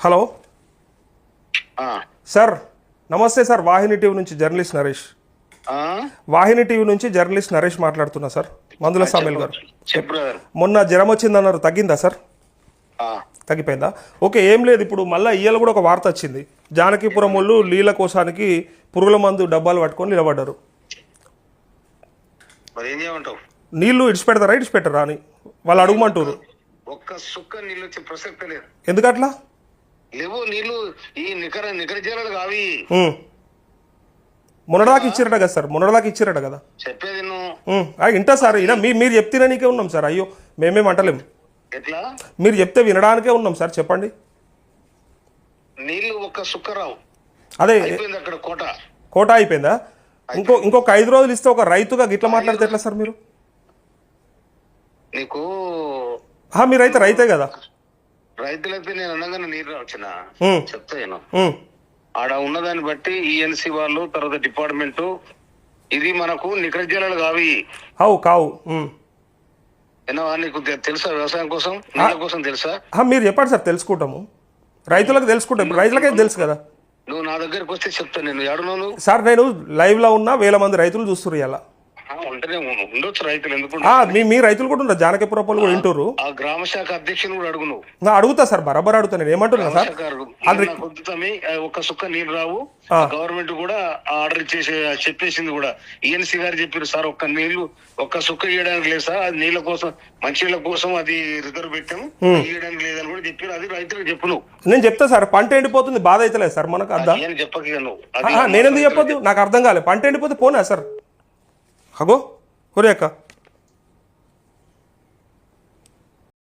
Hello. Sir నమస్తే sir Vahini TV నుంచి journalist Naresh? Vahini TV నుంచి జర్నలిస్ట్ నరేష్ మాట్లాడుతున్నా సార్ మందుల సామిల్ గారు. మొన్న జ్వరం వచ్చిందన్నారు తగ్గిందా సార్? తగ్గిపోయిందా? ఓకే ఏం లేదు ఇప్పుడు మళ్ళీ ఇయ్యాల కూడా ఒక వార్త వచ్చింది. జానకీపురం వాళ్ళు నీళ్ళ కోసానికి పురుగుల మందు డబ్బాలు పట్టుకొని నిలబడ్డారు. నీళ్ళు ఇడిచిపెడతారా ఇడిచిపెట్టరా అని వాళ్ళు అడుగుమంటారు ఒక్క సుక్క నీళ్ళు వచ్చే ప్రసక్తే లేదు ఎందుకట్లా? లేవు నీళ్ళు ఈ నికర నికర కావి. మొన్నటిదాకా ఇచ్చిరట కదా సార్ మొన్నటిదాకా ఇచ్చిరట కదా. చెప్పేది నువ్వు. ఇంటా సార్ ఇలా మీ మీరు చెప్తేనే ఉన్నాం సార్ అయ్యో మేమేం అంటలేం. ఎట్లా? మీరు చెప్తే వినడానికే ఉన్నాం సార్ చెప్పండి. నీళ్ళు ఒక్క అదే అక్కడ కోట. కోట అయిపోయిందా? ఇంకో ఇంకొక ఐదు రోజులు ఇస్తే ఒక రైతుగా గిట్ల మాట్లాడితే ఎట్లా సార్ మీరు? నీకు ఆ, మీరైతే రైతే కదా? రైతులైతే నేను అనగానే నీరు వచ్చిన ఉమ్. చెప్తా నేను. ఆడ ఉన్నదాన్ని బట్టి ఈఎన్సీ వాళ్ళు తర్వాత డిపార్ట్మెంట్ ఇది మనకు నికర జీరాలు కావి. అవు కావు. నీకు తెలుసా వ్యవసాయం కోసం? నీళ్ళ కోసం తెలుసా? మీరు చెప్పండి సార్ తెలుసుకుంటాము. రైతులకు తెలుసుకుంటాం. రైతులకైతే తెలుసు కదా. నువ్వు నా దగ్గరికి వస్తే చెప్తా నేను. నువ్వు? సార్ నేను లైవ్లో ఉన్న వేల మంది రైతులు చూస్తున్నారు ఇలా ఉండొచ్చు రైతులు ఎందుకు మీ మీ రైతులు కూడా ఉన్నారు జానకపురం వాళ్ళు కూడా వింటున్నారు ఆ గ్రామ శాఖ అధ్యక్షుని కూడా అడుగు నువ్వు నా అడుగుతా సార్ బరాబర్ అడుగుతా నేను. ఏమంటున్నా సార్? ఆ, ఒక్క సుక్క నీళ్ళు రావు. గవర్నమెంట్ కూడా ఆర్డర్ ఇచ్చేసి చెప్పేసింది కూడా. ఈఎన్సీ గారు చెప్పారు సార్ ఒక్క నీళ్ళు ఒక్క సుక్క ఇవ్వడానికి లేదు సార్. అది నీళ్ళ కోసం మంచి నీళ్ళ కోసం అది రిజర్వ్ పెట్టాము. ఇవ్వడానికి లేదని కూడా చెప్పారు. అది రైతులకు చెప్పు నువ్వు నేను చెప్తా సార్ పంట ఎండిపోతుంది బాధ అవుతలేదు సార్ మనకు ఏం చెప్పక నువ్వు. ఆహా, నేనెందుకు చెప్పొద్దు? నాకు అర్థం కాలేదు పంట ఎండిపోతే పోనా సార్? 하고 그러니까